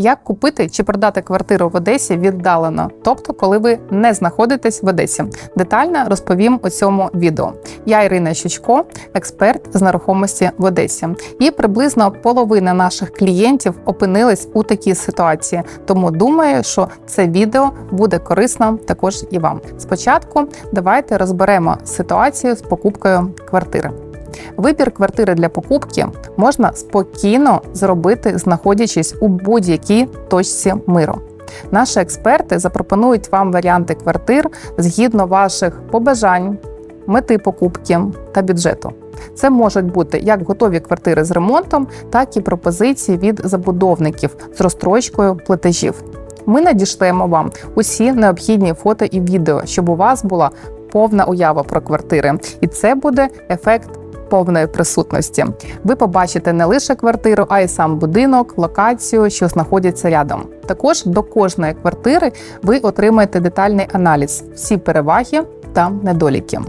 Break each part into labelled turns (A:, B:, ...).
A: Як купити чи продати квартиру в Одесі віддалено, тобто, коли ви не знаходитесь в Одесі. Детально розповім у цьому відео. Я Ірина Щучко, експерт з нерухомості в Одесі. І приблизно половина наших клієнтів опинились у такій ситуації. Тому думаю, що це відео буде корисно також і вам. Спочатку давайте розберемо ситуацію з покупкою квартири. Вибір квартири для покупки можна спокійно зробити, знаходячись у будь-якій точці миру. Наші експерти запропонують вам варіанти квартир згідно ваших побажань, мети покупки та бюджету. Це можуть бути як готові квартири з ремонтом, так і пропозиції від забудовників з розстрочкою платежів. Ми надішлемо вам усі необхідні фото і відео, щоб у вас була повна уява про квартири, і це буде ефект повної присутності. Ви побачите не лише квартиру, а й сам будинок, локацію, що знаходяться рядом. Також до кожної квартири ви отримаєте детальний аналіз, всі переваги та недоліки.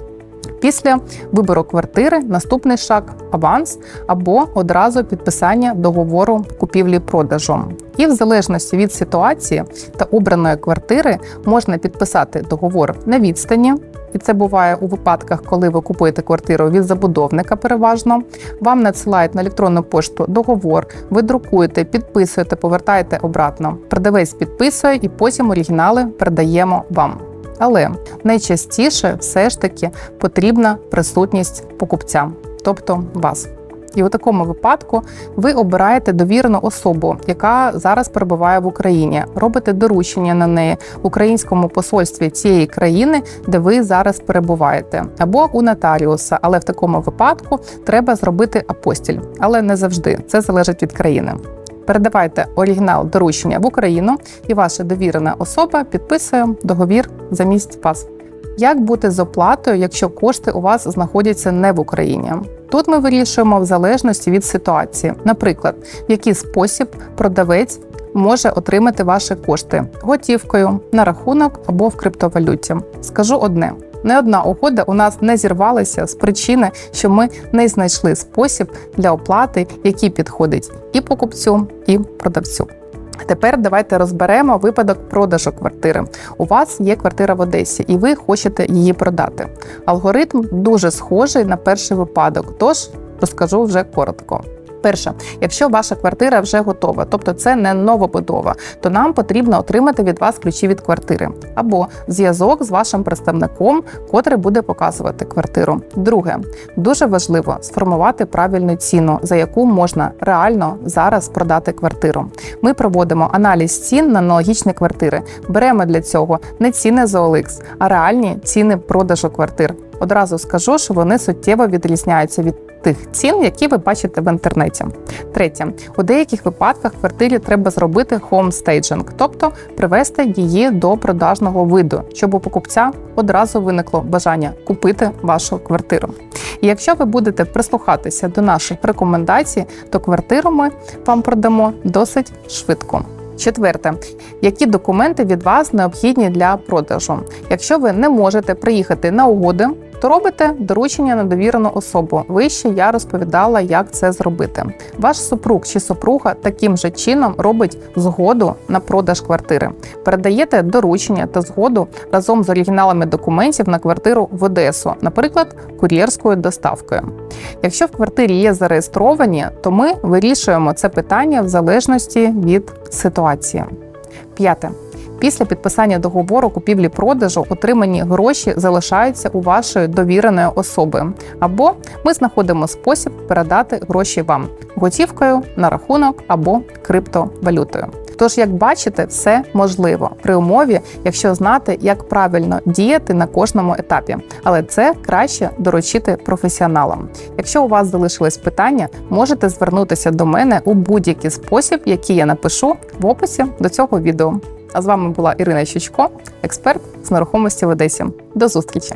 A: Після вибору квартири наступний шаг аванс або одразу підписання договору купівлі-продажу. І в залежності від ситуації та обраної квартири можна підписати договор на відстані. І це буває у випадках, коли ви купуєте квартиру від забудовника. Переважно вам надсилають на електронну пошту договор, ви друкуєте, підписуєте, повертаєте обратно. Продавець підписує і потім оригінали передаємо вам. Але найчастіше все ж таки потрібна присутність покупця, тобто вас. І у такому випадку ви обираєте довірену особу, яка зараз перебуває в Україні, робите доручення на неї в українському посольстві цієї країни, де ви зараз перебуваєте, або у нотаріуса. Але в такому випадку треба зробити апостіль, але не завжди це залежить від країни. Передавайте оригінал доручення в Україну, і ваша довірена особа підписує договір замість вас. Як бути з оплатою, якщо кошти у вас знаходяться не в Україні? Тут ми вирішуємо в залежності від ситуації. Наприклад, в який спосіб продавець може отримати ваші кошти готівкою на рахунок або в криптовалюті. Скажу одне. Не одна угода у нас не зірвалася з причини, що ми не знайшли спосіб для оплати, який підходить і покупцю, і продавцю. Тепер давайте розберемо випадок продажу квартири. У вас є квартира в Одесі, і ви хочете її продати. Алгоритм дуже схожий на перший випадок, тож розкажу вже коротко. Перше, якщо ваша квартира вже готова, тобто це не новобудова, то нам потрібно отримати від вас ключі від квартири або зв'язок з вашим представником, котрий буде показувати квартиру. Друге, дуже важливо сформувати правильну ціну, за яку можна реально зараз продати квартиру. Ми проводимо аналіз цін на аналогічні квартири. Беремо для цього не ціни з OLX, а реальні ціни продажу квартир. Одразу скажу, що вони суттєво відрізняються від тих цін, які ви бачите в інтернеті. Третє, у деяких випадках квартирі треба зробити homestaging, тобто привести її до продажного виду, щоб у покупця одразу виникло бажання купити вашу квартиру. І якщо ви будете прислухатися до наших рекомендацій, то квартиру ми вам продамо досить швидко. Четверте, які документи від вас необхідні для продажу? Якщо ви не можете приїхати на угоди, то робите доручення на довірену особу. Вище я розповідала, як це зробити. Ваш супруг чи супруга таким же чином робить згоду на продаж квартири. Передаєте доручення та згоду разом з оригіналами документів на квартиру в Одесу, наприклад, кур'єрською доставкою. Якщо в квартирі є зареєстровані, то ми вирішуємо це питання в залежності від ситуації. П'яте. Після підписання договору купівлі-продажу отримані гроші залишаються у вашої довіреної особи, або ми знаходимо спосіб передати гроші вам готівкою на рахунок або криптовалютою. Тож, як бачите, все можливо при умові, якщо знати, як правильно діяти на кожному етапі, але це краще доручити професіоналам. Якщо у вас залишились питання, можете звернутися до мене у будь-який спосіб, який я напишу в описі до цього відео. А з вами була Ірина Щучко, експерт з нерухомості в Одесі. До зустрічі!